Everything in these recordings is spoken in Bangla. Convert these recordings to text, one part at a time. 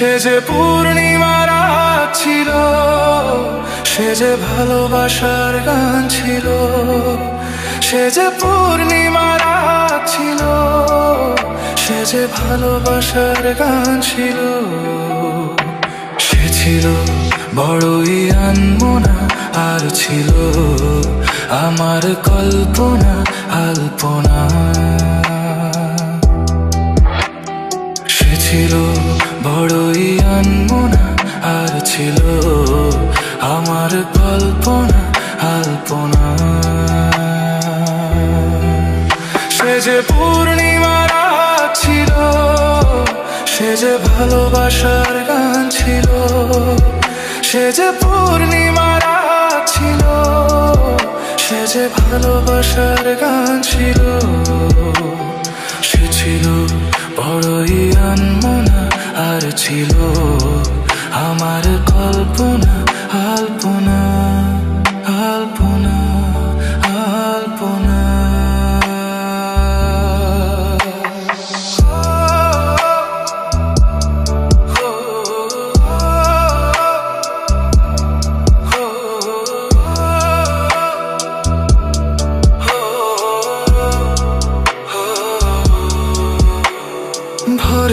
সে যে পূর্ণিমা রাত ছিল, সে যে ভালোবাসার গান ছিল, সে যে পূর্ণিমা রাত ছিল, সে যে ভালোবাসার গান ছিল। ছিল, বড়ই আনমনা আর ছিল। আমার কল্পনা আলপনা। সে ছিল, বড়ই আনমনা আর ছিল। আমার কল্পনা আলপনা। সে যে পূর্ণিমা সে যে ভালোবাসার গান ছিল, সে যে পূর্ণিমার ছিল, সে যে ভালোবাসার গান ছিল, সে ছিল বড়ই আনমনা আর ছিল আমার কল্পনা, আলপনা।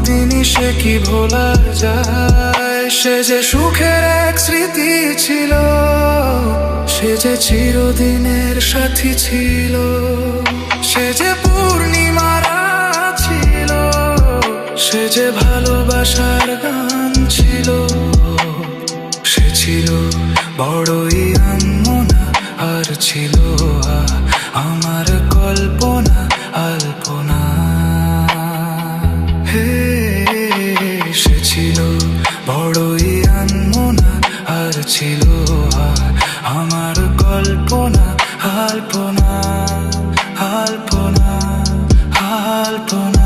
কোনোদিনই সে কি ভোলা যায়? সে যে সুখের এক স্মৃতি ছিল, সে যে চিরদিনের সাথী ছিল, সে যে পূর্ণিমা রাত ছিল, সে যে ভালোবাসার গান ছিল, সে ছিল বড়ই আনমনা আর ছিল। বড়ই আনমনা আর ছিল আমার কল্পনা আল্পনা আল্পনা আলপনা